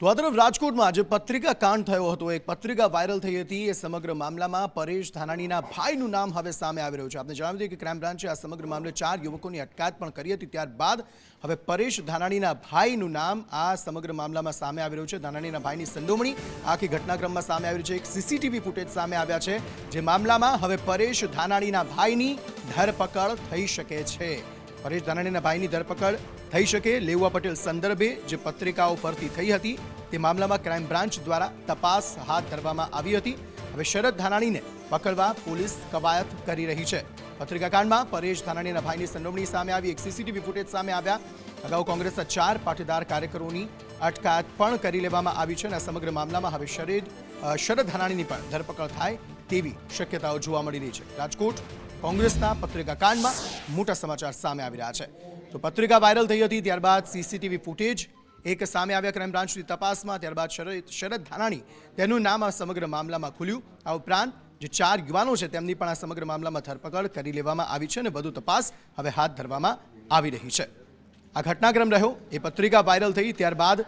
તો આ તરફ રાજકોટમાં જે પત્રિકા કાંડ થયો હતો. એક પત્રિકા વાયરલ થઈ હતી. એ સમગ્ર મામલામાં પરેશ ધાનાણીના ભાઈનું નામ હવે સામે આવી રહ્યું છે. આપને જણાવી દઈએ કે ક્રાઇમ બ્રાન્ચે આ સમગ્ર મામલે ચાર યુવકોની અટકાયત પણ કરી હતી. ત્યારબાદ હવે પરેશ ધાનાણીના ભાઈનું નામ આ સમગ્ર મામલામાં સામે આવી રહ્યું છે. ધાનાણીના ભાઈની સંડોવણી આખી ઘટનાક્રમમાં સામે આવી રહ્યું છે. એક સીસીટીવી ફૂટેજ સામે આવ્યા છે, જે મામલામાં હવે પરેશ ધાનાણીના ભાઈની ધરપકડ થઈ શકે છે. પરેશ ધાનાણીના ભાઈની ધરપકડ થઈ શકે લેઉવા પટેલ સંદર્ભે જે પત્રિકાઓ પરથી થઈ હતી, તે મામલામાં ક્રાઇમ બ્રાન્ચ દ્વારા તપાસ હાથ ધરવામાં આવી હતી. હવે શરદ ધાનાણીને પકડવા પોલીસ કવાયત કરી રહી છે. પત્રિકાકાંડમાં પરેશ ધાનાણીના ભાઈની સંડોવણી સામે આવી, એક સીસીટીવી ફૂટેજ સામે આવ્યા. અગાઉ કોંગ્રેસના ચાર પાટીદાર કાર્યકરોની અટકાયત પણ કરી લેવામાં આવી છે અને સમગ્ર મામલામાં હવે શરદ શરદ ધાનાણીની પણ ધરપકડ થાય તેવી શક્યતાઓ જોવા મળી રહી છે. રાજકોટ કોંગ્રેસના પત્રિકાકાંડમાં મોટા સમાચાર સામે આવી રહ્યા છે. તો પત્રિકા વાયરલ થઈ હતી ત્યારબાદ સીસીટીવી ફૂટેજ એક સામે આવ્યા ક્રાઇમ બ્રાન્ચની તપાસમાં. ત્યારબાદ શરદ શરદ ધાનાણી તેનું નામ આ સમગ્ર મામલામાં ખુલ્યું. આ ઉપરાંત જે ચાર યુવાનો છે તેમની પણ આ સમગ્ર મામલામાં ધરપકડ કરી લેવામાં આવી છે અને વધુ તપાસ હવે હાથ ધરવામાં આવી રહી છે. આ ઘટનાક્રમ રહ્યો. એ પત્રિકા વાયરલ થઈ ત્યારબાદ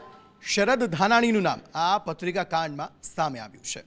શરદ ધાનાણીનું નામ આ પત્રિકા કાંડમાં સામે આવ્યું છે.